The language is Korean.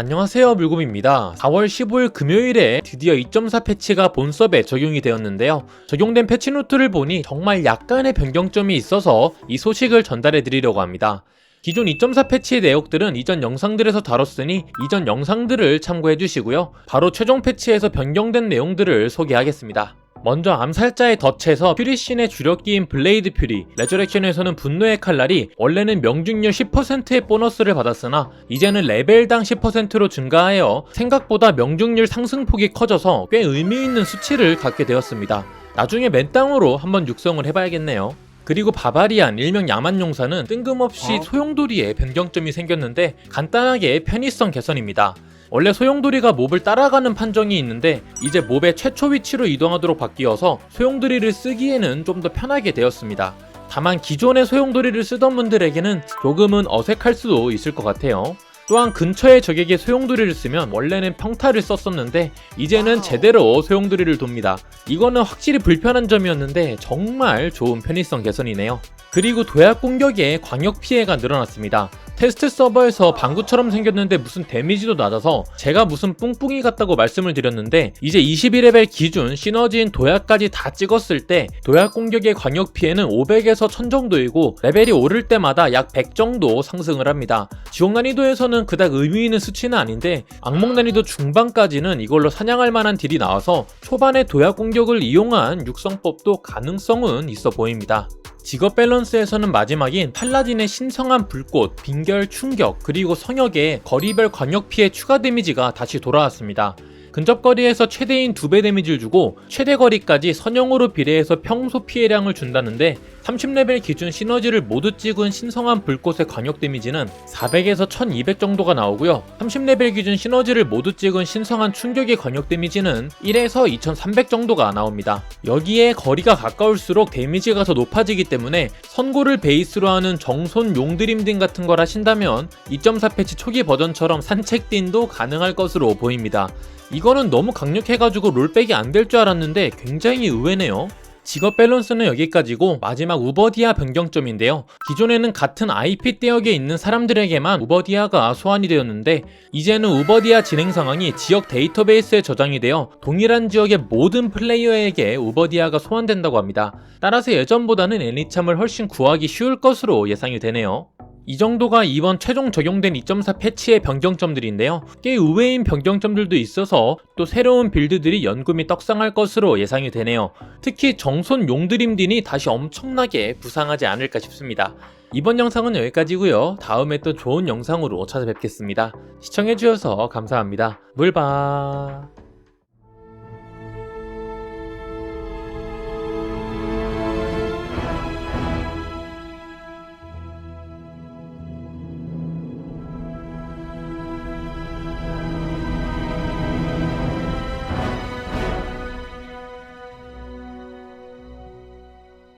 안녕하세요 물곰입니다. 4월 15일 금요일에 드디어 2.4 패치가 본섭에 적용이 되었는데요. 적용된 패치 노트를 보니 정말 약간의 변경점이 있어서 이 소식을 전달해 드리려고 합니다. 기존 2.4 패치의 내역들은 이전 영상들에서 다뤘으니 이전 영상들을 참고해 주시고요. 바로 최종 패치에서 변경된 내용들을 소개하겠습니다. 먼저 암살자의 덫에서 퓨리신의 주력기인 블레이드 퓨리, 레저렉션에서는 분노의 칼날이 원래는 명중률 10%의 보너스를 받았으나 이제는 레벨당 10%로 증가하여 생각보다 명중률 상승폭이 커져서 꽤 의미 있는 수치를 갖게 되었습니다. 나중에 맨땅으로 한번 육성을 해봐야겠네요. 그리고 바바리안 일명 야만용사는 뜬금없이 어? 소용돌이에 변경점이 생겼는데 간단하게 편의성 개선입니다. 원래 소용돌이가 몹을 따라가는 판정이 있는데 이제 몹의 최초 위치로 이동하도록 바뀌어서 소용돌이를 쓰기에는 좀 더 편하게 되었습니다. 다만 기존의 소용돌이를 쓰던 분들에게는 조금은 어색할 수도 있을 것 같아요. 또한 근처의 적에게 소용돌이를 쓰면 원래는 평타를 썼었는데 이제는. 제대로 소용돌이를 돕니다. 이거는 확실히 불편한 점이었는데 정말 좋은 편의성 개선이네요. 그리고 도약 공격에 광역 피해가 늘어났습니다. 테스트 서버에서 방구처럼 생겼는데 무슨 데미지도 낮아서 제가 무슨 뿡뿡이 같다고 말씀을 드렸는데 이제 22레벨 기준 시너지인 도약까지 다 찍었을 때 도약 공격의 광역 피해는 500에서 1000 정도이고 레벨이 오를 때마다 약 100 정도 상승을 합니다. 지옥 난이도에서는 그닥 의미 있는 수치는 아닌데 악몽 난이도 중반까지는 이걸로 사냥할 만한 딜이 나와서 초반에 도약 공격을 이용한 육성법도 가능성은 있어 보입니다. 직업 밸런스에서는 마지막인 팔라딘의 신성한 불꽃, 빈결 충격, 그리고 성역의 거리별 광역 피해 추가 데미지가 다시 돌아왔습니다. 근접거리에서 최대인 2배 데미지를 주고 최대 거리까지 선형으로 비례해서 평소 피해량을 준다는데 30레벨 기준 시너지를 모두 찍은 신성한 불꽃의 광역 데미지는 400에서 1200 정도가 나오고요. 30레벨 기준 시너지를 모두 찍은 신성한 충격의 광역 데미지는 1에서 2300 정도가 나옵니다. 여기에 거리가 가까울수록 데미지가 더 높아지기 때문에 선고를 베이스로 하는 정손 용드림딩 같은 걸 하신다면 2.4 패치 초기 버전처럼 산책딘도 가능할 것으로 보입니다. 이거는 너무 강력해가지고 롤백이 안 될 줄 알았는데 굉장히 의외네요. 직업 밸런스는 여기까지고 마지막 우버디아 변경점인데요. 기존에는 같은 IP 대역에 있는 사람들에게만 우버디아가 소환이 되었는데 이제는 우버디아 진행 상황이 지역 데이터베이스에 저장이 되어 동일한 지역의 모든 플레이어에게 우버디아가 소환된다고 합니다. 따라서 예전보다는 애니참을 훨씬 구하기 쉬울 것으로 예상이 되네요. 이 정도가 이번 최종 적용된 2.4 패치의 변경점들인데요. 꽤 의외인 변경점들도 있어서 또 새로운 빌드들이 연금이 떡상할 것으로 예상이 되네요. 특히 정손 용드림딘이 다시 엄청나게 부상하지 않을까 싶습니다. 이번 영상은 여기까지고요. 다음에 또 좋은 영상으로 찾아뵙겠습니다. 시청해주셔서 감사합니다. 물바